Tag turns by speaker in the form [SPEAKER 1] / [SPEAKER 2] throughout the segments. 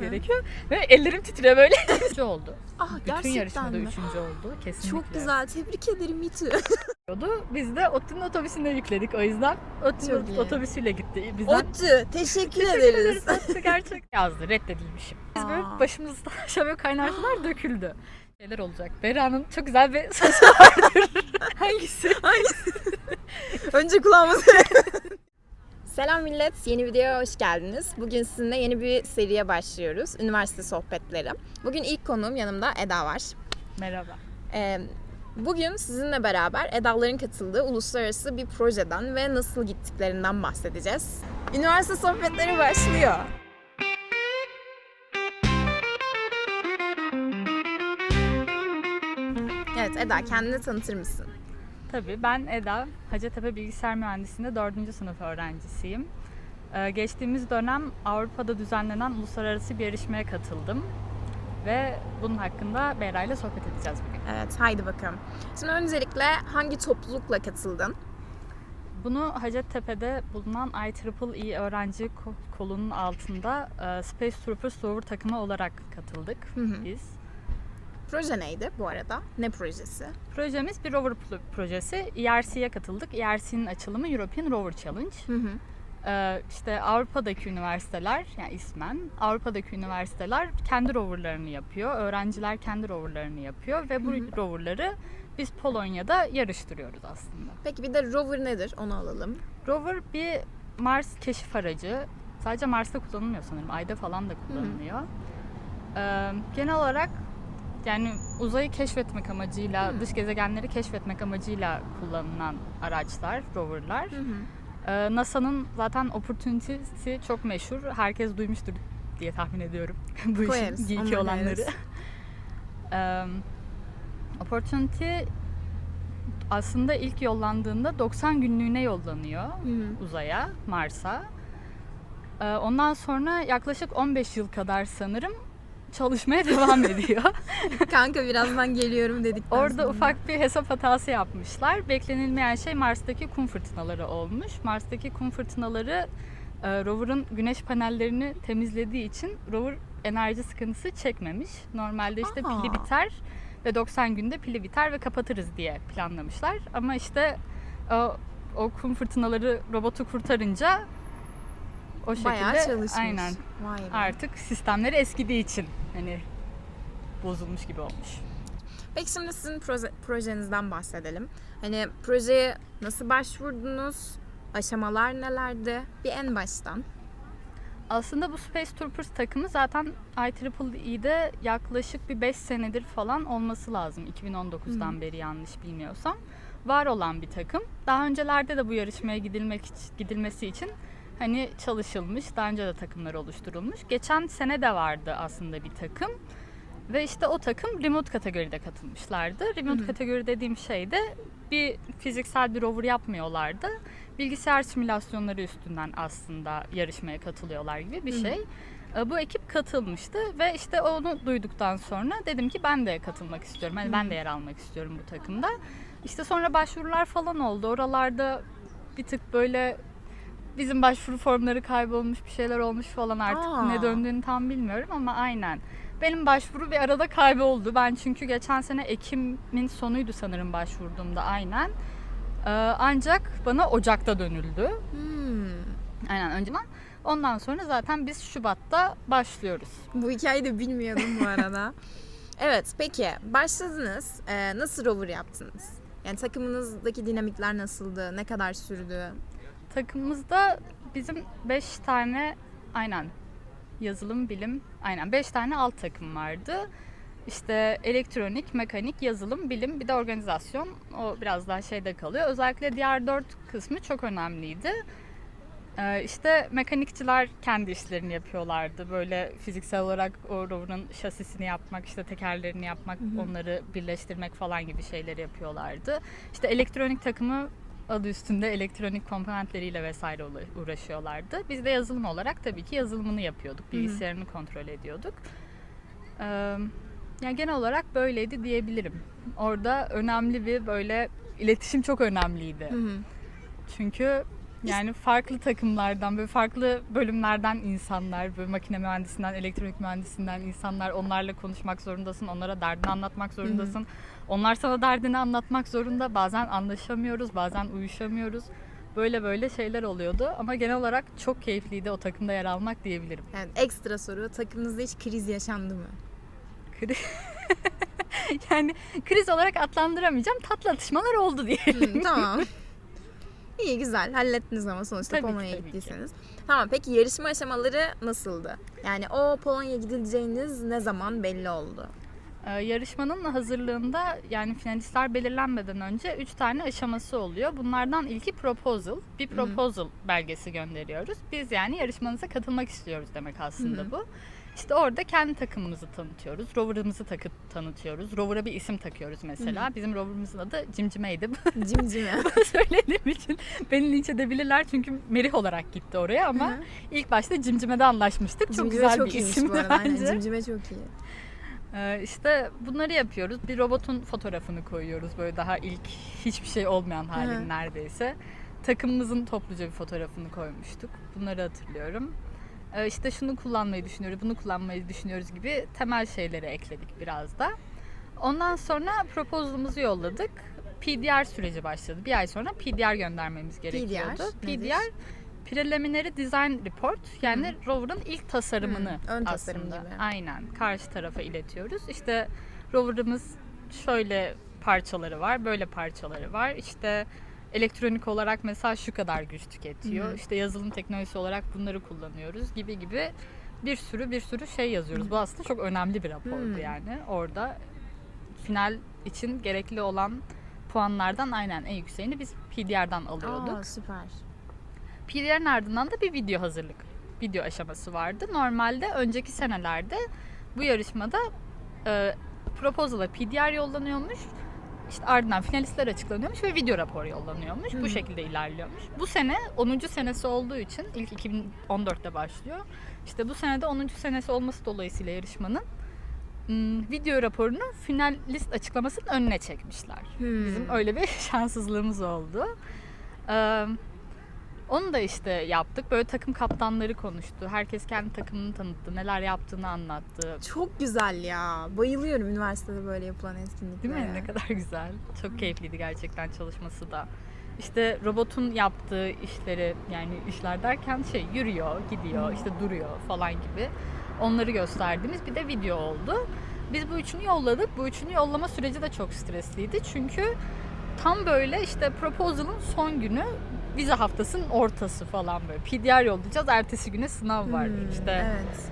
[SPEAKER 1] olması gerekiyor. Ve ellerim titriyor böyle. Üçüncü oldu.
[SPEAKER 2] Ah
[SPEAKER 1] Bütün
[SPEAKER 2] gerçekten
[SPEAKER 1] yarışmada
[SPEAKER 2] mi?
[SPEAKER 1] üçüncü oldu. Kesinlikle.
[SPEAKER 2] Çok güzel. Tebrik ederim
[SPEAKER 1] oldu. Biz de Ottu'nun otobüsüne yükledik. O yüzden
[SPEAKER 2] Çok iyi.
[SPEAKER 1] otobüsüyle gitti. Bizden
[SPEAKER 2] Ottu. Teşekkür,
[SPEAKER 1] Teşekkür
[SPEAKER 2] ederiz.
[SPEAKER 1] ederiz. Ottu gerçek yazdı. Reddedilmişim. Biz böyle
[SPEAKER 2] Aa.
[SPEAKER 1] başımızda şöyle kaynar döküldü. Şeyler olacak. Bera'nın çok güzel bir sesi vardır. Hangisi?
[SPEAKER 2] Önce kulağımız. Selam millet, yeni videoya hoş geldiniz. Bugün sizinle yeni bir seriye başlıyoruz. Üniversite sohbetleri. Bugün ilk konuğum yanımda Eda var.
[SPEAKER 1] Merhaba.
[SPEAKER 2] Ee, bugün sizinle beraber Eda'ların katıldığı uluslararası bir projeden ve nasıl gittiklerinden bahsedeceğiz. Üniversite sohbetleri başlıyor. Evet Eda kendini tanıtır mısın?
[SPEAKER 1] Tabii ben Eda. Hacettepe Bilgisayar Mühendisliğinde 4. sınıf öğrencisiyim. Ee, geçtiğimiz dönem Avrupa'da düzenlenen uluslararası bir yarışmaya katıldım. Ve bunun hakkında Bera ile sohbet edeceğiz bugün.
[SPEAKER 2] Evet haydi bakalım. Şimdi öncelikle hangi toplulukla katıldın?
[SPEAKER 1] Bunu Hacettepe'de bulunan IEEE öğrenci ko- kolunun altında e, Space Troopers Rover takımı olarak katıldık
[SPEAKER 2] Hı hı.
[SPEAKER 1] biz.
[SPEAKER 2] Proje neydi bu arada? Ne projesi?
[SPEAKER 1] Projemiz bir rover projesi. ERC'ye katıldık. ERC'nin açılımı European Rover Challenge.
[SPEAKER 2] Hı hı.
[SPEAKER 1] Ee, işte Avrupa'daki üniversiteler, yani ismen Avrupa'daki üniversiteler kendi roverlarını yapıyor. Öğrenciler kendi roverlarını yapıyor ve bu
[SPEAKER 2] Hı hı.
[SPEAKER 1] roverları biz Polonya'da yarıştırıyoruz aslında.
[SPEAKER 2] Peki bir de rover nedir? Onu alalım.
[SPEAKER 1] Rover bir Mars keşif aracı. Sadece Mars'ta kullanılmıyor sanırım. Ay'da falan da kullanılıyor. Ee, genel olarak yani uzayı keşfetmek amacıyla,
[SPEAKER 2] Hı.
[SPEAKER 1] dış gezegenleri keşfetmek amacıyla kullanılan araçlar, roverlar.
[SPEAKER 2] Hı hı.
[SPEAKER 1] Ee, NASA'nın zaten Opportunity'si çok meşhur. Herkes duymuştur diye tahmin ediyorum. Bu
[SPEAKER 2] Koyarız,
[SPEAKER 1] işin geeki olanları. Ee, Opportunity aslında ilk yollandığında 90 günlüğüne yollanıyor
[SPEAKER 2] Hı hı.
[SPEAKER 1] uzaya, Mars'a. Ee, ondan sonra yaklaşık 15 yıl kadar sanırım çalışmaya devam ediyor.
[SPEAKER 2] Kanka birazdan geliyorum dedikten
[SPEAKER 1] Orada
[SPEAKER 2] sonra.
[SPEAKER 1] ufak bir hesap hatası yapmışlar. Beklenilmeyen şey Mars'taki kum fırtınaları olmuş. Mars'taki kum fırtınaları e, rover'ın güneş panellerini temizlediği için rover enerji sıkıntısı çekmemiş. Normalde işte
[SPEAKER 2] Aa.
[SPEAKER 1] pili biter ve 90 günde pili biter ve kapatırız diye planlamışlar. Ama işte o, o kum fırtınaları robotu kurtarınca o şekilde
[SPEAKER 2] Bayağı çalışmış.
[SPEAKER 1] aynen
[SPEAKER 2] Vay be.
[SPEAKER 1] artık sistemleri eskidiği için hani bozulmuş gibi olmuş.
[SPEAKER 2] Peki şimdi sizin proje, projenizden bahsedelim. Hani projeye nasıl başvurdunuz? Aşamalar nelerdi? Bir en baştan.
[SPEAKER 1] Aslında bu Space Troopers takımı zaten IEEE'de yaklaşık bir 5 senedir falan olması lazım. 2019'dan beri yanlış bilmiyorsam. Var olan bir takım. Daha öncelerde de bu yarışmaya gidilmek gidilmesi için hani çalışılmış. Daha önce de takımlar oluşturulmuş. Geçen sene de vardı aslında bir takım. Ve işte o takım remote kategoride katılmışlardı. Remote
[SPEAKER 2] Hı hı.
[SPEAKER 1] kategori dediğim şey de bir fiziksel bir rover yapmıyorlardı. Bilgisayar simülasyonları üstünden aslında yarışmaya katılıyorlar gibi bir şey. E, Bu ekip katılmıştı ve işte onu duyduktan sonra dedim ki ben de katılmak istiyorum.
[SPEAKER 2] Hı
[SPEAKER 1] ben de yer almak istiyorum bu takımda. İşte sonra başvurular falan oldu. Oralarda bir tık böyle bizim başvuru formları kaybolmuş bir şeyler olmuş falan artık
[SPEAKER 2] Aa.
[SPEAKER 1] ne döndüğünü tam bilmiyorum ama aynen. Benim başvuru bir arada kayboldu. Ben çünkü geçen sene Ekim'in sonuydu sanırım başvurduğumda aynen. Ee, ancak bana Ocak'ta dönüldü.
[SPEAKER 2] Hmm.
[SPEAKER 1] Aynen önceden. Ondan sonra zaten biz Şubat'ta başlıyoruz.
[SPEAKER 2] Bu hikayeyi de bilmiyordum bu arada. evet peki başladınız. Ee, nasıl rover yaptınız? Yani takımınızdaki dinamikler nasıldı? Ne kadar sürdü?
[SPEAKER 1] Takımımızda bizim 5 tane aynen yazılım, bilim, aynen 5 tane alt takım vardı. İşte elektronik, mekanik, yazılım, bilim bir de organizasyon. O biraz daha şeyde kalıyor. Özellikle diğer dört kısmı çok önemliydi. Ee, işte mekanikçiler kendi işlerini yapıyorlardı. Böyle fiziksel olarak o rover'ın şasisini yapmak, işte tekerlerini yapmak,
[SPEAKER 2] Hı hı.
[SPEAKER 1] onları birleştirmek falan gibi şeyleri yapıyorlardı. İşte elektronik takımı adı üstünde elektronik komponentleriyle vesaire uğra- uğraşıyorlardı. Biz de yazılım olarak tabii ki yazılımını yapıyorduk. Bilgisayarını kontrol ediyorduk. Ee, yani genel olarak böyleydi diyebilirim. Orada önemli bir böyle iletişim çok önemliydi.
[SPEAKER 2] Hı hı.
[SPEAKER 1] Çünkü Yani farklı takımlardan, böyle farklı bölümlerden insanlar, böyle makine mühendisinden, elektronik mühendisinden insanlar onlarla konuşmak zorundasın, onlara derdini anlatmak zorundasın. Onlar sana derdini anlatmak zorunda. Bazen anlaşamıyoruz, bazen uyuşamıyoruz. Böyle böyle şeyler oluyordu ama genel olarak çok keyifliydi o takımda yer almak diyebilirim.
[SPEAKER 2] Yani ekstra soru takımınızda hiç kriz yaşandı mı?
[SPEAKER 1] yani kriz olarak adlandıramayacağım. Tatlı atışmalar oldu diyelim.
[SPEAKER 2] Hı, tamam. İyi güzel hallettiniz ama sonuçta
[SPEAKER 1] Tabii ki,
[SPEAKER 2] Polonya'ya
[SPEAKER 1] ki.
[SPEAKER 2] gittiyseniz. Tamam peki yarışma aşamaları nasıldı? Yani o Polonya'ya gidileceğiniz ne zaman belli oldu?
[SPEAKER 1] Ee, yarışmanın hazırlığında yani finalistler belirlenmeden önce 3 tane aşaması oluyor. Bunlardan ilki proposal. Bir proposal belgesi gönderiyoruz. Biz yani yarışmanıza katılmak istiyoruz demek aslında
[SPEAKER 2] Hı hı.
[SPEAKER 1] bu. İşte orada kendi takımımızı tanıtıyoruz. Rover'ımızı takıp tanıtıyoruz. Rover'a bir isim takıyoruz mesela. Bizim rover'ımızın adı Cimcime'ydi.
[SPEAKER 2] Cimcime.
[SPEAKER 1] Söylediğim için beni linç edebilirler çünkü Merih olarak gitti oraya ama
[SPEAKER 2] Hı hı.
[SPEAKER 1] ilk başta Cimcime'de anlaşmıştık. Çok
[SPEAKER 2] Cimcime
[SPEAKER 1] güzel
[SPEAKER 2] çok
[SPEAKER 1] bir isimdi
[SPEAKER 2] bu arada. Aynen,
[SPEAKER 1] bence.
[SPEAKER 2] Cimcime çok iyi.
[SPEAKER 1] Ee, işte bunları yapıyoruz. Bir robotun fotoğrafını koyuyoruz. Böyle daha ilk hiçbir şey olmayan halini
[SPEAKER 2] Hı.
[SPEAKER 1] neredeyse. Takımımızın topluca bir fotoğrafını koymuştuk. Bunları hatırlıyorum. Ee, işte şunu kullanmayı düşünüyoruz, bunu kullanmayı düşünüyoruz gibi temel şeyleri ekledik biraz da. Ondan sonra proposalımızı yolladık. PDR süreci başladı. Bir ay sonra PDR göndermemiz gerekiyordu.
[SPEAKER 2] nedir?
[SPEAKER 1] PDR Preliminary Design Report yani rover'ın ilk tasarımını
[SPEAKER 2] Hı, ön tasarım
[SPEAKER 1] aslında.
[SPEAKER 2] gibi.
[SPEAKER 1] Aynen karşı tarafa iletiyoruz. İşte rover'ımız şöyle parçaları var, böyle parçaları var. İşte elektronik olarak mesela şu kadar güç tüketiyor.
[SPEAKER 2] Hı hı.
[SPEAKER 1] İşte yazılım teknolojisi olarak bunları kullanıyoruz gibi gibi bir sürü bir sürü şey yazıyoruz. Bu aslında çok önemli bir rapordu
[SPEAKER 2] Hı.
[SPEAKER 1] yani. Orada final için gerekli olan puanlardan aynen en yükseğini biz PDR'dan alıyorduk.
[SPEAKER 2] Aa, süper.
[SPEAKER 1] PDR'ın ardından da bir video hazırlık, video aşaması vardı. Normalde önceki senelerde bu yarışmada e, proposal'a PDR yollanıyormuş. İşte ardından finalistler açıklanıyormuş ve video raporu yollanıyormuş.
[SPEAKER 2] Hı.
[SPEAKER 1] Bu şekilde ilerliyormuş. Bu sene 10. senesi olduğu için ilk 2014'te başlıyor. İşte bu senede 10. senesi olması dolayısıyla yarışmanın video raporunu finalist açıklamasının önüne çekmişler.
[SPEAKER 2] Hmm.
[SPEAKER 1] Bizim öyle bir şanssızlığımız oldu. Ee, onu da işte yaptık. Böyle takım kaptanları konuştu. Herkes kendi takımını tanıttı. Neler yaptığını anlattı.
[SPEAKER 2] Çok güzel ya. Bayılıyorum üniversitede böyle yapılan etkinliklere.
[SPEAKER 1] Değil mi? Ne kadar güzel. Çok keyifliydi gerçekten çalışması da. İşte robotun yaptığı işleri yani işler derken şey yürüyor, gidiyor, işte duruyor falan gibi. Onları gösterdiğimiz bir de video oldu. Biz bu üçünü yolladık. Bu üçünü yollama süreci de çok stresliydi. Çünkü tam böyle işte proposal'ın son günü vize haftasının ortası falan böyle. PDR yollayacağız. Ertesi güne sınav var.
[SPEAKER 2] Hmm,
[SPEAKER 1] işte
[SPEAKER 2] Evet.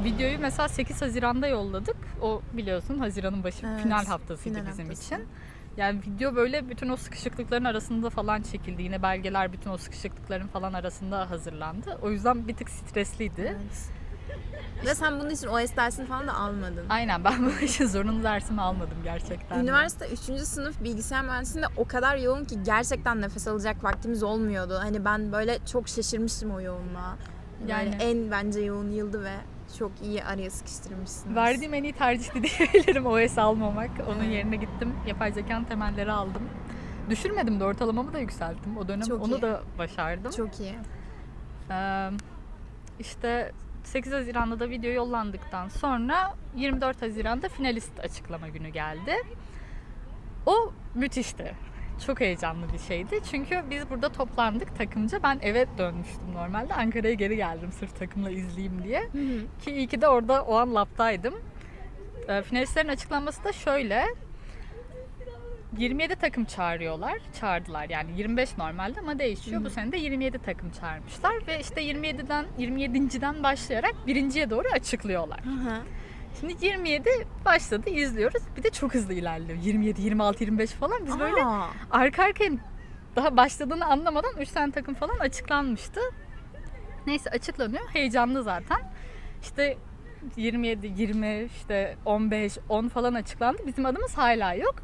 [SPEAKER 1] ee, videoyu mesela 8 Haziran'da yolladık. O biliyorsun Haziran'ın başı
[SPEAKER 2] Evet,
[SPEAKER 1] final haftasıydı
[SPEAKER 2] final
[SPEAKER 1] bizim
[SPEAKER 2] haftası.
[SPEAKER 1] için. Yani video böyle bütün o sıkışıklıkların arasında falan çekildi. Yine belgeler bütün o sıkışıklıkların falan arasında hazırlandı. O yüzden bir tık stresliydi.
[SPEAKER 2] evet. Ve sen bunun için OS dersini falan da almadın.
[SPEAKER 1] Aynen ben bu işin zorunlu dersimi almadım gerçekten.
[SPEAKER 2] Üniversite 3. sınıf bilgisayar mühendisliğinde o kadar yoğun ki gerçekten nefes alacak vaktimiz olmuyordu. Hani ben böyle çok şaşırmıştım o yoğunluğa. Yani,
[SPEAKER 1] Yani-
[SPEAKER 2] en bence yoğun yıldı ve çok iyi araya sıkıştırmışsınız.
[SPEAKER 1] Verdiğim en iyi tercihti diyebilirim OS almamak. Onun
[SPEAKER 2] Evet.
[SPEAKER 1] yerine gittim yapay zekanın temelleri aldım. Düşürmedim de ortalamamı da yükselttim. O dönem
[SPEAKER 2] Çok
[SPEAKER 1] onu
[SPEAKER 2] iyi.
[SPEAKER 1] da başardım.
[SPEAKER 2] Çok iyi.
[SPEAKER 1] Ee, işte 8 Haziran'da da video yollandıktan sonra 24 Haziran'da finalist açıklama günü geldi. O müthişti. Çok heyecanlı bir şeydi. Çünkü biz burada toplandık takımca. Ben eve dönmüştüm normalde. Ankara'ya geri geldim sırf takımla izleyeyim diye. Ki iyi ki de orada o an laptaydım. Ee, finalistlerin açıklanması da şöyle. 27 takım çağırıyorlar. Çağırdılar yani 25 normalde ama değişiyor. Bu sene de 27 takım çağırmışlar ve işte 27'den 27.den başlayarak birinciye doğru açıklıyorlar.
[SPEAKER 2] Hı hı.
[SPEAKER 1] Şimdi 27 başladı izliyoruz. Bir de çok hızlı ilerliyor. 27, 26, 25 falan. Biz böyle
[SPEAKER 2] Aa,
[SPEAKER 1] arka arkaya daha başladığını anlamadan 3 tane takım falan açıklanmıştı. Neyse açıklanıyor. Heyecanlı zaten. İşte 27, 20, işte 15, 10 falan açıklandı. Bizim adımız hala yok.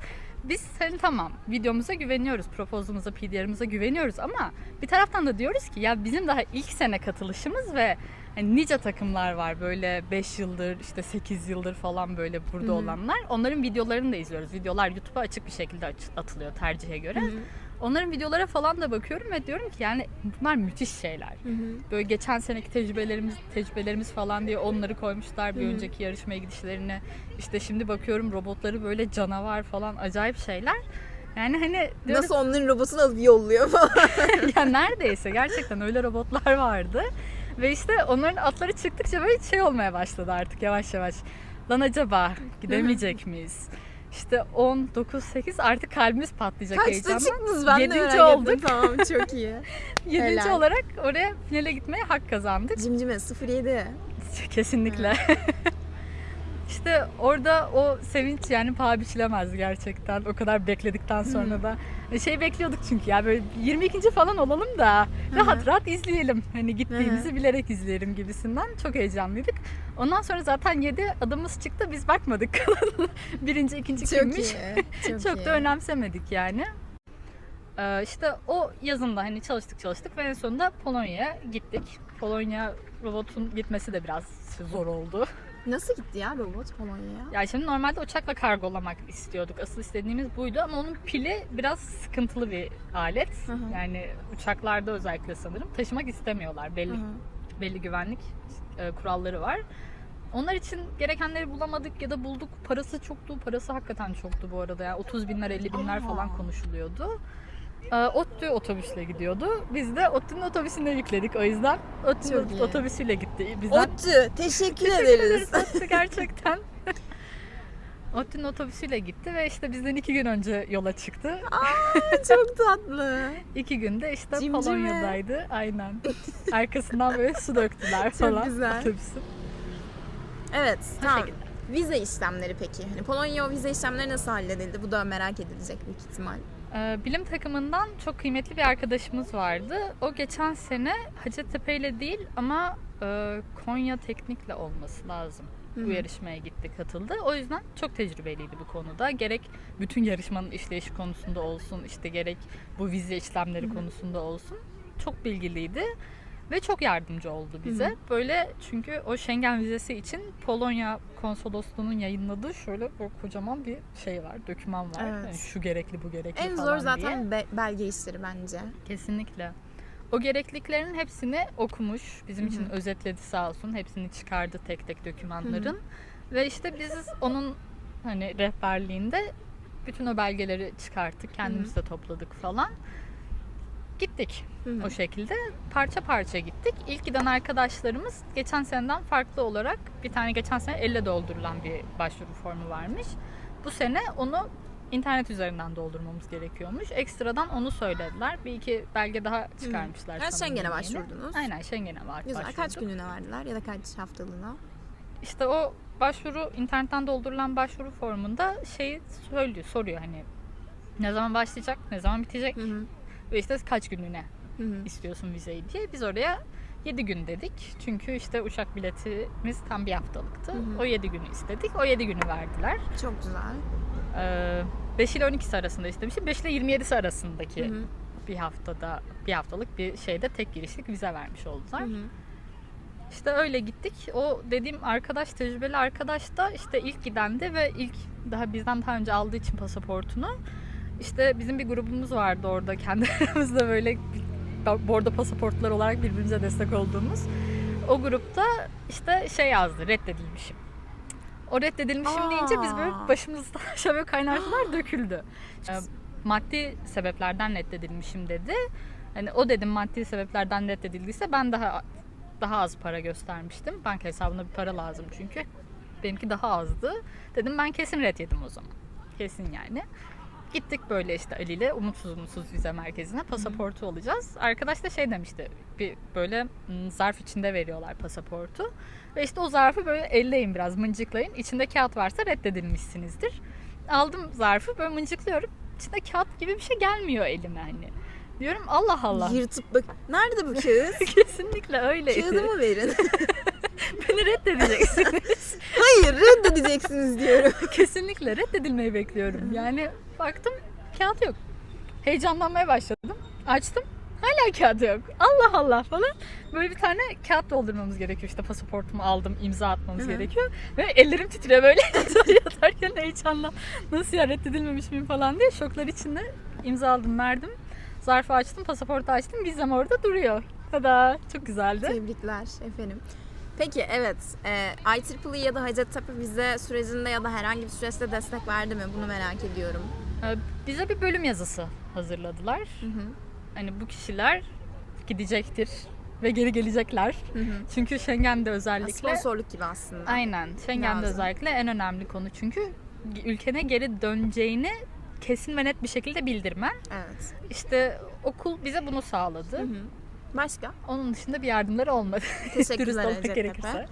[SPEAKER 1] Biz hani tamam videomuza güveniyoruz, propozumuza, PDR'ımıza güveniyoruz ama bir taraftan da diyoruz ki ya bizim daha ilk sene katılışımız ve hani nice takımlar var böyle 5 yıldır işte 8 yıldır falan böyle burada
[SPEAKER 2] Hı hı.
[SPEAKER 1] olanlar. Onların videolarını da izliyoruz. Videolar YouTube'a açık bir şekilde atılıyor tercihe göre.
[SPEAKER 2] Hı hı.
[SPEAKER 1] Onların videolara falan da bakıyorum ve diyorum ki yani bunlar müthiş şeyler. Böyle geçen seneki tecrübelerimiz tecrübelerimiz falan diye onları koymuşlar bir
[SPEAKER 2] Hı hı.
[SPEAKER 1] önceki yarışmaya gidişlerine. İşte şimdi bakıyorum robotları böyle canavar falan acayip şeyler. Yani hani diyorum
[SPEAKER 2] Nasıl onların robotunu alıp yolluyor falan.
[SPEAKER 1] ya neredeyse gerçekten öyle robotlar vardı. Ve işte onların atları çıktıkça böyle şey olmaya başladı artık yavaş yavaş. Lan acaba gidemeyecek miyiz? İşte 10, 9, 8 artık kalbimiz patlayacak
[SPEAKER 2] Kaçta
[SPEAKER 1] heyecandan.
[SPEAKER 2] çıktınız ben de
[SPEAKER 1] Yedinci
[SPEAKER 2] merak ettim.
[SPEAKER 1] olduk.
[SPEAKER 2] Tamam çok iyi.
[SPEAKER 1] Yedinci
[SPEAKER 2] Helal.
[SPEAKER 1] olarak oraya finale gitmeye hak kazandık.
[SPEAKER 2] Cimcime 07.
[SPEAKER 1] Kesinlikle. işte orada o sevinç yani paha biçilemez gerçekten. O kadar bekledikten sonra da. Şey bekliyorduk çünkü ya böyle 22. falan olalım da rahat rahat izleyelim. Hani gittiğimizi bilerek izleyelim gibisinden. Çok heyecanlıydık. Ondan sonra zaten 7 adımız çıktı. Biz bakmadık. Birinci, ikinci
[SPEAKER 2] Çok
[SPEAKER 1] kimmiş.
[SPEAKER 2] iyi. Çok,
[SPEAKER 1] Çok
[SPEAKER 2] iyi.
[SPEAKER 1] da önemsemedik yani. Ee, işte o yazında hani çalıştık çalıştık ve en sonunda Polonya'ya gittik. Polonya robotun gitmesi de biraz zor oldu.
[SPEAKER 2] Nasıl gitti ya robot Polonya'ya?
[SPEAKER 1] Yani şimdi normalde uçakla kargolamak istiyorduk. Asıl istediğimiz buydu ama onun pili biraz sıkıntılı bir alet.
[SPEAKER 2] Hı hı.
[SPEAKER 1] Yani uçaklarda özellikle sanırım taşımak istemiyorlar. Belli
[SPEAKER 2] Hı hı.
[SPEAKER 1] belli güvenlik e, kuralları var. Onlar için gerekenleri bulamadık ya da bulduk. Parası çoktu. Parası hakikaten çoktu bu arada. Yani 30 binler 50 binler
[SPEAKER 2] Aa.
[SPEAKER 1] falan konuşuluyordu. E, ODTÜ otobüsle gidiyordu. Biz de ODTÜ'nün otobüsüne yükledik o yüzden. ODTÜ'nün
[SPEAKER 2] Çok
[SPEAKER 1] otobüsüyle gitti. Bizden
[SPEAKER 2] Ottu teşekkür,
[SPEAKER 1] Teşekkür
[SPEAKER 2] ederiz.
[SPEAKER 1] ODTÜ gerçekten. ODTÜ'nün otobüsüyle gitti ve işte bizden iki gün önce yola çıktı.
[SPEAKER 2] Çok tatlı.
[SPEAKER 1] İki günde işte
[SPEAKER 2] Cimcime.
[SPEAKER 1] Polonya'daydı. Aynen. Arkasından böyle su döktüler falan
[SPEAKER 2] güzel.
[SPEAKER 1] otobüsün.
[SPEAKER 2] Evet
[SPEAKER 1] Bu
[SPEAKER 2] tamam.
[SPEAKER 1] şekilde.
[SPEAKER 2] Vize işlemleri peki? Hani Polonya o vize işlemleri nasıl halledildi? Bu da merak edilecek büyük ihtimal.
[SPEAKER 1] Ee, bilim takımından çok kıymetli bir arkadaşımız vardı. O geçen sene Hacettepe ile değil ama e, Konya Teknik'le olması lazım.
[SPEAKER 2] Hı
[SPEAKER 1] Bu yarışmaya gitti, katıldı. O yüzden çok tecrübeliydi bu konuda. Gerek bütün yarışmanın işleyişi konusunda olsun, işte gerek bu vize işlemleri konusunda olsun. Çok bilgiliydi ve çok yardımcı oldu bize.
[SPEAKER 2] Hı
[SPEAKER 1] Böyle çünkü o Schengen vizesi için Polonya konsolosluğunun yayınladığı şöyle böyle kocaman bir şey var, doküman var.
[SPEAKER 2] Evet.
[SPEAKER 1] Yani şu gerekli, bu gerekli
[SPEAKER 2] En
[SPEAKER 1] falan
[SPEAKER 2] zor
[SPEAKER 1] diye.
[SPEAKER 2] zaten be- belge işleri bence.
[SPEAKER 1] Kesinlikle. O gerekliliklerin hepsini okumuş. Bizim için
[SPEAKER 2] Hı hı.
[SPEAKER 1] özetledi sağ olsun. Hepsini çıkardı tek tek dokümanların. Ve işte biz onun hani rehberliğinde bütün o belgeleri çıkarttık. Kendimiz de topladık falan. Gittik
[SPEAKER 2] Hı hı.
[SPEAKER 1] o şekilde. Parça parça gittik. İlk giden arkadaşlarımız geçen seneden farklı olarak bir tane geçen sene elle doldurulan bir başvuru formu varmış. Bu sene onu internet üzerinden doldurmamız gerekiyormuş. Ekstradan onu söylediler. Bir iki belge daha çıkarmışlar.
[SPEAKER 2] Yani
[SPEAKER 1] sanırım
[SPEAKER 2] Schengen'e başvurdunuz.
[SPEAKER 1] Aynen Schengen'e var.
[SPEAKER 2] Güzel. Kaç
[SPEAKER 1] başvurduk.
[SPEAKER 2] günlüğüne verdiler ya da kaç haftalığına?
[SPEAKER 1] İşte o başvuru internetten doldurulan başvuru formunda şeyi söylüyor, soruyor hani ne zaman başlayacak, ne zaman bitecek
[SPEAKER 2] Hı hı.
[SPEAKER 1] Ve işte kaç günlüğüne
[SPEAKER 2] Hı hı.
[SPEAKER 1] istiyorsun vizeyi diye. Biz oraya 7 gün dedik. Çünkü işte uçak biletimiz tam bir haftalıktı.
[SPEAKER 2] Hı hı.
[SPEAKER 1] O 7 günü istedik. O 7 günü verdiler.
[SPEAKER 2] Çok güzel.
[SPEAKER 1] Ee, 5 ile 12'si arasında istemişim. 5 ile 27'si arasındaki
[SPEAKER 2] Hı hı.
[SPEAKER 1] bir haftada bir haftalık bir şeyde tek girişlik vize vermiş oldular.
[SPEAKER 2] Hı hı.
[SPEAKER 1] İşte öyle gittik. O dediğim arkadaş, tecrübeli arkadaş da işte ilk gidendi ve ilk daha bizden daha önce aldığı için pasaportunu. İşte bizim bir grubumuz vardı orada kendi aramızda böyle bordo pasaportlar olarak birbirimize destek olduğumuz. O grupta işte şey yazdı, reddedilmişim. O reddedilmişim
[SPEAKER 2] Aa.
[SPEAKER 1] deyince biz böyle başımızda aşağı böyle kaynar sular döküldü. Ee, maddi sebeplerden reddedilmişim dedi. Hani o dedim maddi sebeplerden reddedildiyse ben daha daha az para göstermiştim. Banka hesabına bir para lazım çünkü. Benimki daha azdı. Dedim ben kesin red yedim o zaman. Kesin yani. Gittik böyle işte Ali ile umutsuz umutsuz vize merkezine pasaportu alacağız. Arkadaş da şey demişti. Bir böyle zarf içinde veriyorlar pasaportu. Ve işte o zarfı böyle elleyin biraz mıncıklayın. İçinde kağıt varsa reddedilmişsinizdir. Aldım zarfı böyle mıncıklıyorum. İçinde kağıt gibi bir şey gelmiyor elime hani. Diyorum Allah Allah.
[SPEAKER 2] Yırtıp bak. Nerede bu kağıt?
[SPEAKER 1] Kesinlikle öyle.
[SPEAKER 2] Kağıdımı verin.
[SPEAKER 1] Beni reddedeceksiniz.
[SPEAKER 2] Hayır reddedeceksiniz diyorum.
[SPEAKER 1] Kesinlikle reddedilmeyi bekliyorum. Yani baktım kağıt yok. Heyecanlanmaya başladım. Açtım. Hala kağıt yok. Allah Allah falan. Böyle bir tane kağıt doldurmamız gerekiyor. İşte pasaportumu aldım, imza atmamız
[SPEAKER 2] hı.
[SPEAKER 1] gerekiyor. Ve ellerim titriyor böyle yatarken heyecanla. Nasıl ya reddedilmemiş miyim falan diye şoklar içinde imza aldım, verdim. Zarfı açtım, pasaportu açtım. Vizem orada duruyor. Tada! Çok güzeldi.
[SPEAKER 2] Tebrikler efendim. Peki evet, e, IEEE ya da Hacettepe vize sürecinde ya da herhangi bir süreçte destek verdi mi? Bunu merak ediyorum.
[SPEAKER 1] Bize bir bölüm yazısı hazırladılar.
[SPEAKER 2] Hı hı.
[SPEAKER 1] Hani bu kişiler gidecektir ve geri gelecekler.
[SPEAKER 2] Hı hı.
[SPEAKER 1] Çünkü Schengen'de özellikle
[SPEAKER 2] Sponsorluk gibi aslında.
[SPEAKER 1] Aynen. Schengen'de
[SPEAKER 2] Lazım.
[SPEAKER 1] özellikle en önemli konu çünkü ülkene geri döneceğini kesin ve net bir şekilde bildirmen.
[SPEAKER 2] Evet.
[SPEAKER 1] İşte okul bize bunu sağladı.
[SPEAKER 2] Hı hı. Başka?
[SPEAKER 1] Onun dışında bir yardımları olmadı.
[SPEAKER 2] Teşekkürler Hacettepe.
[SPEAKER 1] gerekirse.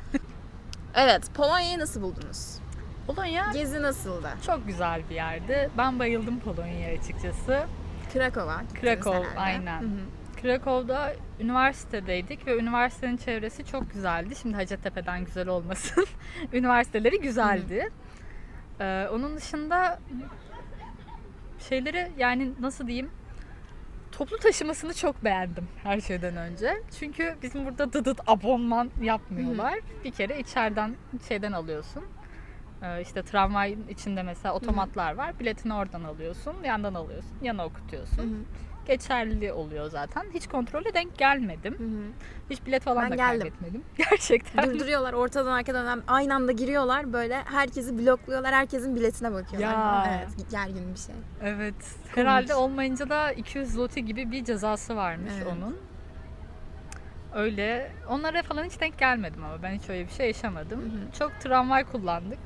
[SPEAKER 2] Evet, Polonya'yı nasıl buldunuz?
[SPEAKER 1] Polonya
[SPEAKER 2] Gezi nasıldı?
[SPEAKER 1] çok güzel bir yerdi. Ben bayıldım Polonya'ya açıkçası.
[SPEAKER 2] Krakow'a.
[SPEAKER 1] Krakow, aynen.
[SPEAKER 2] Hı hı.
[SPEAKER 1] Krakow'da üniversitedeydik ve üniversitenin çevresi çok güzeldi. Şimdi Hacettepe'den güzel olmasın. Üniversiteleri güzeldi. Ee, onun dışında şeyleri yani nasıl diyeyim toplu taşımasını çok beğendim her şeyden önce. Çünkü bizim burada dıdıt abonman yapmıyorlar. Bir kere içeriden şeyden alıyorsun. Ee, işte tramvayın içinde mesela otomatlar var. Biletini oradan alıyorsun, yandan alıyorsun, yana okutuyorsun
[SPEAKER 2] Hı hı.
[SPEAKER 1] Geçerli oluyor zaten. Hiç kontrole denk gelmedim.
[SPEAKER 2] Hı hı.
[SPEAKER 1] Hiç bilet falan
[SPEAKER 2] Ben
[SPEAKER 1] da
[SPEAKER 2] geldim.
[SPEAKER 1] kaybetmedim. Gerçekten.
[SPEAKER 2] Durduruyorlar ortadan arkadan aynı anda giriyorlar böyle herkesi blokluyorlar herkesin biletine bakıyorlar.
[SPEAKER 1] Ya.
[SPEAKER 2] Evet gergin bir şey.
[SPEAKER 1] Evet. Herhalde olmayınca da 200 zloty gibi bir cezası varmış
[SPEAKER 2] Evet.
[SPEAKER 1] onun. Öyle. Onlara falan hiç denk gelmedim ama ben hiç öyle bir şey yaşamadım.
[SPEAKER 2] Hı hı.
[SPEAKER 1] Çok tramvay kullandık.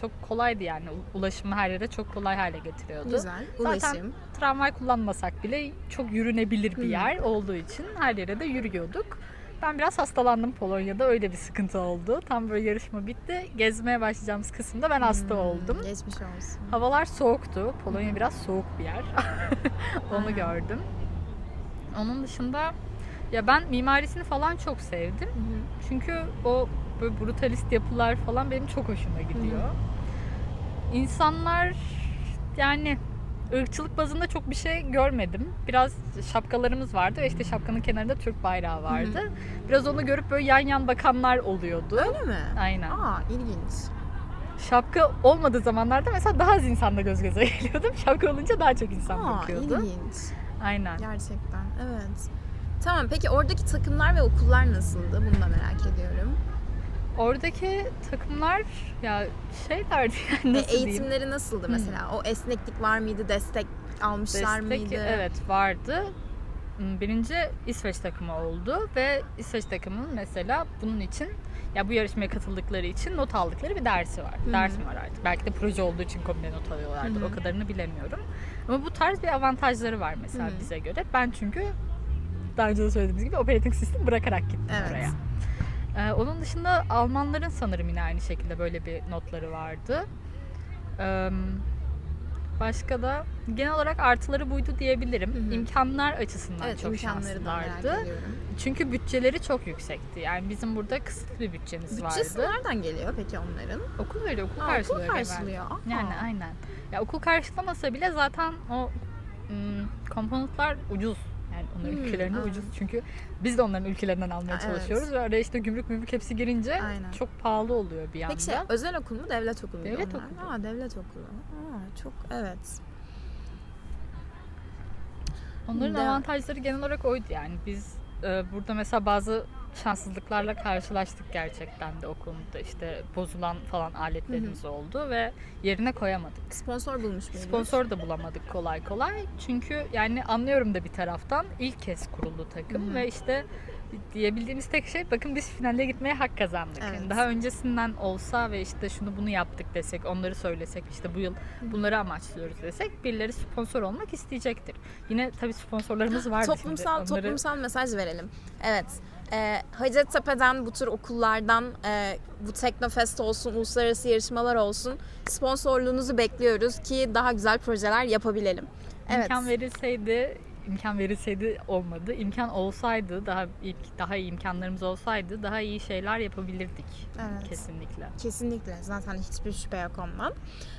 [SPEAKER 1] Çok kolaydı yani. Ulaşımı her yere çok kolay hale getiriyordu.
[SPEAKER 2] Güzel.
[SPEAKER 1] Zaten-
[SPEAKER 2] Ulaşım.
[SPEAKER 1] Tramvay kullanmasak bile çok yürünebilir bir yer olduğu için her yere de yürüyorduk. Ben biraz hastalandım Polonya'da. Öyle bir sıkıntı oldu. Tam böyle yarışma bitti. Gezmeye başlayacağımız kısımda ben hasta
[SPEAKER 2] Hmm,
[SPEAKER 1] oldum.
[SPEAKER 2] Geçmiş olsun.
[SPEAKER 1] Havalar soğuktu. Polonya biraz soğuk bir yer. Onu
[SPEAKER 2] Aynen.
[SPEAKER 1] gördüm. Onun dışında ya ben mimarisini falan çok sevdim.
[SPEAKER 2] Hı hı.
[SPEAKER 1] Çünkü o böyle brutalist yapılar falan benim çok hoşuma gidiyor. İnsanlar yani ırkçılık bazında çok bir şey görmedim. Biraz şapkalarımız vardı ve işte şapkanın kenarında Türk bayrağı vardı. Biraz onu görüp böyle yan yan bakanlar oluyordu.
[SPEAKER 2] Öyle mi?
[SPEAKER 1] Aynen.
[SPEAKER 2] Aa ilginç.
[SPEAKER 1] Şapka olmadığı zamanlarda mesela daha az insanla göz göze geliyordum. Şapka olunca daha çok insan
[SPEAKER 2] Aa
[SPEAKER 1] bakıyordu.
[SPEAKER 2] ilginç.
[SPEAKER 1] Aynen.
[SPEAKER 2] Gerçekten evet. Tamam peki oradaki takımlar ve okullar nasıldı? Bunu da merak ediyorum.
[SPEAKER 1] Oradaki takımlar ya şeylerdi yani
[SPEAKER 2] E,
[SPEAKER 1] nasıl diyeyim?
[SPEAKER 2] eğitimleri nasıldı
[SPEAKER 1] Hmm.
[SPEAKER 2] mesela? O esneklik var mıydı? Destek almışlar
[SPEAKER 1] Destek
[SPEAKER 2] mıydı?
[SPEAKER 1] evet vardı. Hmm, Birinci İsveç takımı oldu ve İsveç takımının mesela bunun için ya bu yarışmaya katıldıkları için not aldıkları bir dersi var.
[SPEAKER 2] Hı hı.
[SPEAKER 1] Dersim var artık. Belki de proje olduğu için komple not alıyorlardır.
[SPEAKER 2] Hı hı.
[SPEAKER 1] O kadarını bilemiyorum. Ama bu tarz bir avantajları var mesela
[SPEAKER 2] Hı hı.
[SPEAKER 1] bize göre. Ben çünkü daha önce de söylediğimiz gibi operating sistem bırakarak gittim
[SPEAKER 2] Evet.
[SPEAKER 1] oraya. Ee, onun dışında Almanların sanırım yine aynı şekilde böyle bir notları vardı. Ee, başka da genel olarak artıları buydu diyebilirim.
[SPEAKER 2] Hı hı.
[SPEAKER 1] İmkanlar açısından
[SPEAKER 2] Evet
[SPEAKER 1] çok şanslılardı. Çünkü bütçeleri çok yüksekti. Yani bizim burada kısıtlı bir bütçemiz
[SPEAKER 2] Bütçesi
[SPEAKER 1] vardı.
[SPEAKER 2] nereden geliyor peki onların?
[SPEAKER 1] Okul veriyor, okul
[SPEAKER 2] Aa,
[SPEAKER 1] karşılıyor.
[SPEAKER 2] okul karşılıyor. Aa.
[SPEAKER 1] Yani aynen. Ya okul karşılamasa bile zaten o ım, komponentler ucuz. Yani onların
[SPEAKER 2] Hmm,
[SPEAKER 1] ülkelerinde
[SPEAKER 2] evet.
[SPEAKER 1] ucuz. Çünkü biz de onların ülkelerinden almaya
[SPEAKER 2] evet.
[SPEAKER 1] çalışıyoruz. Ve araya işte gümrük mümrük hepsi girince
[SPEAKER 2] Aynen.
[SPEAKER 1] çok pahalı oluyor bir anda.
[SPEAKER 2] Peki şey özel okul mu devlet okulu mu?
[SPEAKER 1] Devlet
[SPEAKER 2] onlar?
[SPEAKER 1] okulu.
[SPEAKER 2] Aa devlet okulu. Aa çok evet.
[SPEAKER 1] Onların
[SPEAKER 2] Devam.
[SPEAKER 1] avantajları genel olarak oydu yani. Biz e, burada mesela bazı şanssızlıklarla karşılaştık gerçekten de okulda işte bozulan falan aletlerimiz oldu ve yerine koyamadık.
[SPEAKER 2] Sponsor bulmuş muydunuz?
[SPEAKER 1] Sponsor da bulamadık kolay kolay. Çünkü yani anlıyorum da bir taraftan ilk kez kuruldu takım
[SPEAKER 2] Hı hı.
[SPEAKER 1] ve işte diyebildiğimiz tek şey bakın biz finale gitmeye hak kazandık. Yani
[SPEAKER 2] Evet.
[SPEAKER 1] daha öncesinden olsa ve işte şunu bunu yaptık desek, onları söylesek, işte bu yıl bunları amaçlıyoruz desek birileri sponsor olmak isteyecektir. Yine tabii sponsorlarımız vardı
[SPEAKER 2] toplumsal.
[SPEAKER 1] Onları-
[SPEAKER 2] toplumsal mesaj verelim. Evet. E, Hacettepe'den bu tür okullardan e, bu Teknofest olsun, uluslararası yarışmalar olsun sponsorluğunuzu bekliyoruz ki daha güzel projeler yapabilelim. Evet.
[SPEAKER 1] İmkan verilseydi imkan verilseydi olmadı. İmkan olsaydı daha iyi, daha iyi imkanlarımız olsaydı daha iyi şeyler yapabilirdik
[SPEAKER 2] Evet.
[SPEAKER 1] kesinlikle.
[SPEAKER 2] Kesinlikle. Zaten hiçbir şüphe yok ondan.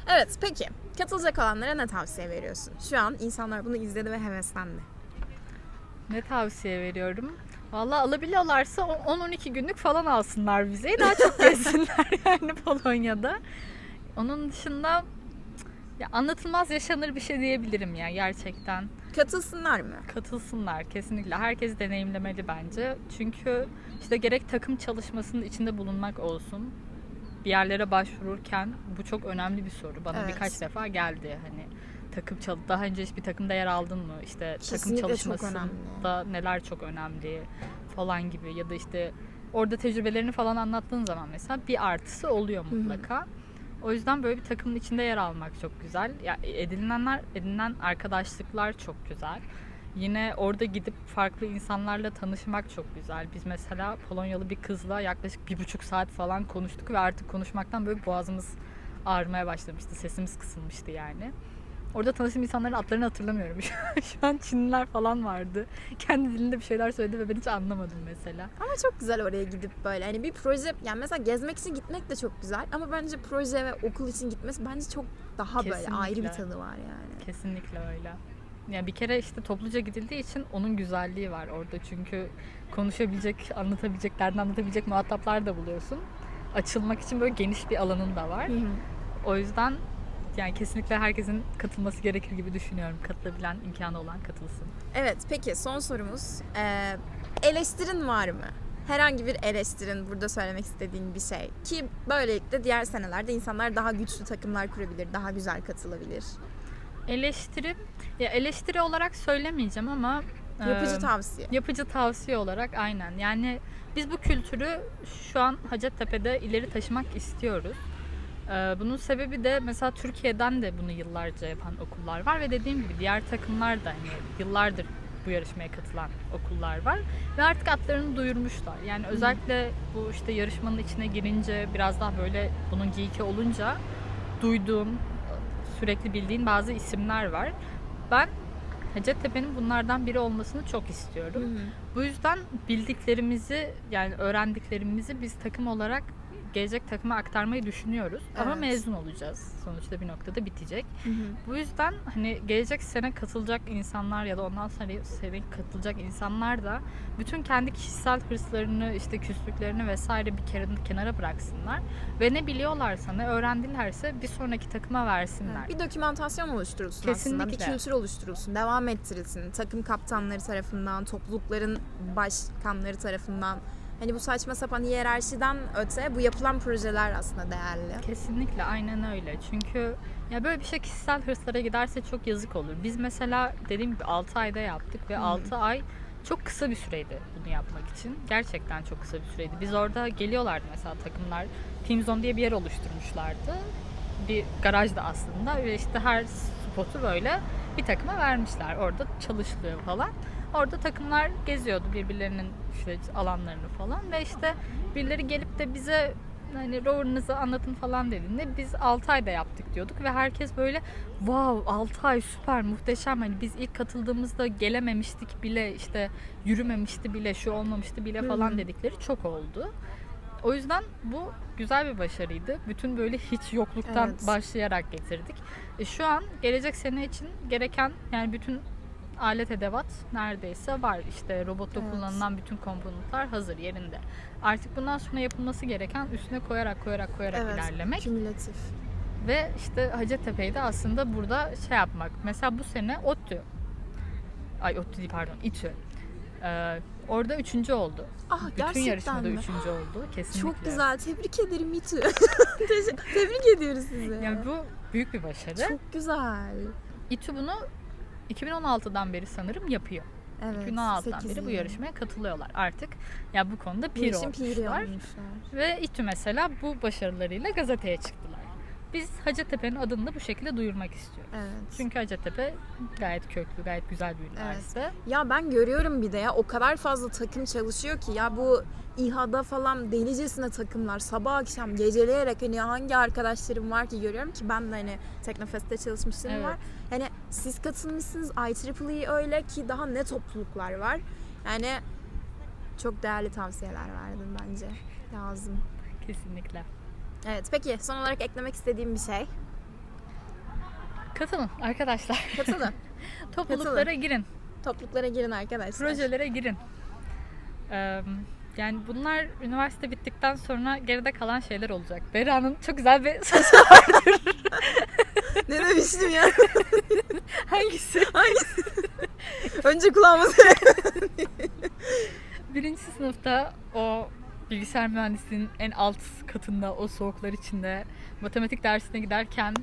[SPEAKER 2] Evet peki. Katılacak olanlara ne tavsiye veriyorsun? Şu an insanlar bunu izledi ve heveslendi.
[SPEAKER 1] Ne tavsiye veriyorum? Valla alabiliyorlarsa o- 10-12 günlük falan alsınlar vizeyi. Daha çok gezsinler yani Polonya'da. Onun dışında Ya anlatılmaz yaşanır bir şey diyebilirim ya gerçekten.
[SPEAKER 2] Katılsınlar mı?
[SPEAKER 1] Katılsınlar kesinlikle. Herkes deneyimlemeli bence. Çünkü işte gerek takım çalışmasının içinde bulunmak olsun. Bir yerlere başvururken bu çok önemli bir soru. Bana
[SPEAKER 2] Evet.
[SPEAKER 1] birkaç defa geldi. Hani takım çal daha önce hiç bir takımda yer aldın mı? İşte
[SPEAKER 2] Kesinlikle
[SPEAKER 1] takım çalışmasında neler çok önemli falan gibi ya da işte orada tecrübelerini falan anlattığın zaman mesela bir artısı oluyor mutlaka. O yüzden böyle bir takımın içinde yer almak çok güzel. Ya edinilenler, edinilen arkadaşlıklar çok güzel. Yine orada gidip farklı insanlarla tanışmak çok güzel. Biz mesela Polonyalı bir kızla yaklaşık bir buçuk saat falan konuştuk ve artık konuşmaktan böyle boğazımız ağrımaya başlamıştı. Sesimiz kısılmıştı yani. Orada tanıştığım insanların adlarını hatırlamıyorum. Şu an Çinliler falan vardı. Kendi dilinde bir şeyler söyledi ve ben hiç anlamadım mesela.
[SPEAKER 2] Ama çok güzel oraya gidip böyle hani bir proje yani mesela gezmek için gitmek de çok güzel ama bence proje ve okul için gitmesi bence çok daha böyle
[SPEAKER 1] Kesinlikle.
[SPEAKER 2] ayrı bir tadı var yani.
[SPEAKER 1] Kesinlikle öyle. Ya bir kere işte topluca gidildiği için onun güzelliği var orada çünkü konuşabilecek, anlatabilecek, derdini anlatabilecek muhataplar da buluyorsun. Açılmak için böyle geniş bir alanın da var. O yüzden yani kesinlikle herkesin katılması gerekir gibi düşünüyorum. Katılabilen, imkanı olan katılsın.
[SPEAKER 2] Evet peki son sorumuz. Ee, eleştirin var mı? Herhangi bir eleştirin burada söylemek istediğin bir şey. Ki böylelikle diğer senelerde insanlar daha güçlü takımlar kurabilir, daha güzel katılabilir.
[SPEAKER 1] Eleştiri, ya eleştiri olarak söylemeyeceğim ama
[SPEAKER 2] Yapıcı
[SPEAKER 1] e,
[SPEAKER 2] tavsiye.
[SPEAKER 1] Yapıcı tavsiye olarak aynen. Yani biz bu kültürü şu an Hacettepe'de ileri taşımak istiyoruz. Ee, Bunun sebebi de mesela Türkiye'den de bunu yıllarca yapan okullar var ve dediğim gibi diğer takımlar da hani yıllardır bu yarışmaya katılan okullar var ve artık adlarını duyurmuşlar. Yani özellikle bu işte yarışmanın içine girince biraz daha böyle bunun geeki olunca duyduğum sürekli bildiğin bazı isimler var. Ben Hacettepe'nin bunlardan biri olmasını çok istiyorum.
[SPEAKER 2] Hı hı.
[SPEAKER 1] Bu yüzden bildiklerimizi yani öğrendiklerimizi biz takım olarak gelecek takıma aktarmayı düşünüyoruz. Ama
[SPEAKER 2] Evet.
[SPEAKER 1] mezun olacağız. Sonuçta bir noktada bitecek.
[SPEAKER 2] Hı hı.
[SPEAKER 1] Bu yüzden hani gelecek sene katılacak insanlar ya da ondan sonra sene katılacak insanlar da bütün kendi kişisel hırslarını, işte küslüklerini vesaire bir kere kenara bıraksınlar ve ne biliyorlarsa, ne öğrendilerse bir sonraki takıma versinler.
[SPEAKER 2] Bir dokümantasyon oluşturulsun aslında. Bir
[SPEAKER 1] Kesinlikle.
[SPEAKER 2] kültür oluşturulsun. Devam ettirilsin. Takım kaptanları tarafından, toplulukların başkanları tarafından. Hani bu saçma sapan hiyerarşiden öte bu yapılan projeler aslında değerli.
[SPEAKER 1] Kesinlikle aynen öyle. Çünkü ya böyle bir şey kişisel hırslara giderse çok yazık olur. Biz mesela dediğim gibi 6 ayda yaptık ve
[SPEAKER 2] Hı.
[SPEAKER 1] 6 ay çok kısa bir süreydi bunu yapmak için. Gerçekten çok kısa bir süreydi. Biz orada geliyorlardı mesela takımlar. Team Zone diye bir yer oluşturmuşlardı. Bir garajda aslında ve işte her spotu böyle bir takıma vermişler. Orada çalışılıyor falan. Orada takımlar geziyordu birbirlerinin işte alanlarını falan ve işte birileri gelip de bize hani rover'ınızı anlatın falan dediğinde biz 6 ayda yaptık diyorduk ve herkes böyle wow 6 ay süper muhteşem hani biz ilk katıldığımızda gelememiştik bile işte yürümemişti bile şu olmamıştı bile falan dedikleri çok oldu. O yüzden bu güzel bir başarıydı. Bütün böyle hiç yokluktan
[SPEAKER 2] Evet.
[SPEAKER 1] başlayarak getirdik. E, şu an gelecek sene için gereken yani bütün alet edevat neredeyse var. İşte robotta
[SPEAKER 2] Evet.
[SPEAKER 1] kullanılan bütün komponentler hazır yerinde. Artık bundan sonra yapılması gereken üstüne koyarak koyarak koyarak
[SPEAKER 2] Evet.
[SPEAKER 1] ilerlemek
[SPEAKER 2] Kümülatif.
[SPEAKER 1] ve işte Hacettepe'yi de aslında burada şey yapmak. Mesela bu sene ODTÜ ay ODTÜ değil pardon İTÜ Ee, orada üçüncü oldu.
[SPEAKER 2] Ah
[SPEAKER 1] Bütün
[SPEAKER 2] gerçekten
[SPEAKER 1] yarışmada
[SPEAKER 2] mi?
[SPEAKER 1] üçüncü oldu. Kesinlikle.
[SPEAKER 2] Çok güzel. Tebrik ederim İTÜ. Tebrik ediyoruz sizi.
[SPEAKER 1] Yani bu büyük bir başarı.
[SPEAKER 2] Çok güzel.
[SPEAKER 1] İTÜ bunu 2016'dan beri sanırım yapıyor.
[SPEAKER 2] Evet.
[SPEAKER 1] 2016'dan
[SPEAKER 2] sekiz
[SPEAKER 1] beri bu yarışmaya katılıyorlar. Artık ya bu konuda pir
[SPEAKER 2] piri
[SPEAKER 1] olmuşlar.
[SPEAKER 2] olmuşlar.
[SPEAKER 1] Ve İTÜ mesela bu başarılarıyla gazeteye çıktılar. Biz Hacettepe'nin adını da bu şekilde duyurmak istiyoruz.
[SPEAKER 2] Evet.
[SPEAKER 1] Çünkü Hacettepe gayet köklü, gayet güzel bir üniversite.
[SPEAKER 2] Ya ben görüyorum bir de ya o kadar fazla takım çalışıyor ki ya bu İHA'da falan delicesine takımlar sabah akşam geceleyerek hani hangi arkadaşlarım var ki görüyorum ki ben de hani Teknofest'te çalışmışlığım
[SPEAKER 1] Evet.
[SPEAKER 2] var. Yani siz katılmışsınız IEEE öyle ki daha ne topluluklar var. Yani çok değerli tavsiyeler verdin bence. Lazım.
[SPEAKER 1] Kesinlikle.
[SPEAKER 2] Evet peki son olarak eklemek istediğim bir şey.
[SPEAKER 1] Katılın arkadaşlar.
[SPEAKER 2] Katılın.
[SPEAKER 1] Topluluklara girin.
[SPEAKER 2] Topluluklara girin arkadaşlar.
[SPEAKER 1] Projelere girin. Ee, yani bunlar üniversite bittikten sonra geride kalan şeyler olacak. Berra'nın çok güzel bir sözü
[SPEAKER 2] Ne demiştim ya?
[SPEAKER 1] Hangisi?
[SPEAKER 2] Önce kulağıma
[SPEAKER 1] Birinci sınıfta o bilgisayar mühendisliğinin en alt katında o soğuklar içinde matematik dersine giderken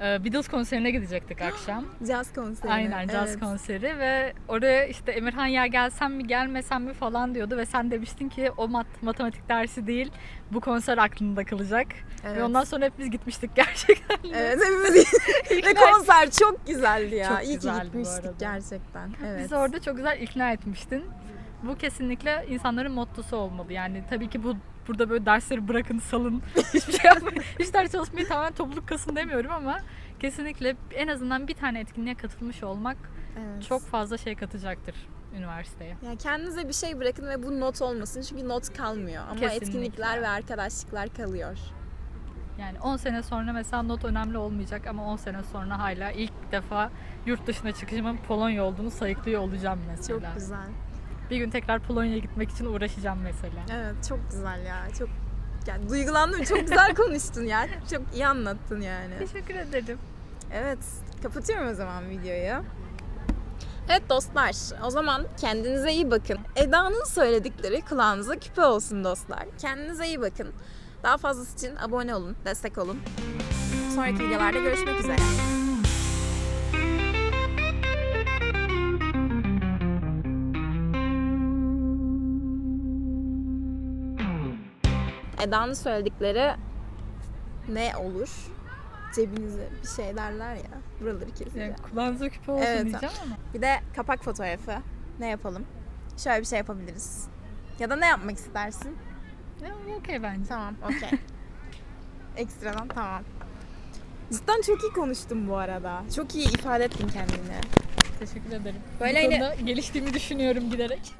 [SPEAKER 1] e, Beatles konserine gidecektik akşam.
[SPEAKER 2] Caz konseri.
[SPEAKER 1] Aynen caz
[SPEAKER 2] evet.
[SPEAKER 1] konseri ve oraya işte Emirhan ya gelsem mi gelmesem mi falan diyordu ve sen demiştin ki o mat- matematik dersi değil bu konser aklında kalacak.
[SPEAKER 2] Evet.
[SPEAKER 1] Ve ondan sonra hep biz gitmiştik gerçekten.
[SPEAKER 2] Evet hepimiz Ve konser çok güzeldi ya.
[SPEAKER 1] Çok
[SPEAKER 2] İyi ki gitmiştik gerçekten. Evet.
[SPEAKER 1] Bizi orada çok güzel ikna etmiştin. Bu kesinlikle insanların mottosu olmalı. Yani tabii ki bu burada böyle dersleri bırakın, salın, hiçbir şey yapmayın. Hiç ders çalışmayı tamamen topluluk kasın demiyorum ama kesinlikle en azından bir tane etkinliğe katılmış olmak
[SPEAKER 2] Evet.
[SPEAKER 1] çok fazla şey katacaktır üniversiteye.
[SPEAKER 2] Ya kendinize bir şey bırakın ve bu not olmasın çünkü not kalmıyor ama
[SPEAKER 1] Kesinlikle.
[SPEAKER 2] etkinlikler ve arkadaşlıklar kalıyor.
[SPEAKER 1] Yani 10 sene sonra mesela not önemli olmayacak ama 10 sene sonra hala ilk defa yurt dışına çıkışımın Polonya olduğunu sayıklıyor olacağım mesela.
[SPEAKER 2] Çok güzel.
[SPEAKER 1] Bir gün tekrar Polonya'ya gitmek için uğraşacağım mesela.
[SPEAKER 2] Evet çok güzel ya. Çok yani duygulandım. Çok güzel konuştun ya. Çok iyi anlattın yani.
[SPEAKER 1] Teşekkür ederim.
[SPEAKER 2] Evet. Kapatıyorum o zaman videoyu. Evet dostlar, o zaman kendinize iyi bakın. Eda'nın söyledikleri kulağınıza küpe olsun dostlar. Kendinize iyi bakın. Daha fazlası için abone olun, destek olun. Sonraki videolarda görüşmek üzere. Eda'nın söyledikleri ne olur? Cebinize bir şey derler ya. Buraları kesince.
[SPEAKER 1] Yani kulağınıza küpe olsun
[SPEAKER 2] Evet.
[SPEAKER 1] diyeceğim ama.
[SPEAKER 2] Bir de kapak fotoğrafı. Ne yapalım? Şöyle bir şey yapabiliriz. Ya da ne yapmak istersin?
[SPEAKER 1] Ya, okey bence.
[SPEAKER 2] Tamam, okey. Ekstradan tamam. Cidden çok iyi konuştun bu arada. Çok iyi ifade ettin kendini.
[SPEAKER 1] Teşekkür ederim.
[SPEAKER 2] Böyle
[SPEAKER 1] Bu
[SPEAKER 2] hani-
[SPEAKER 1] konuda geliştiğimi düşünüyorum giderek.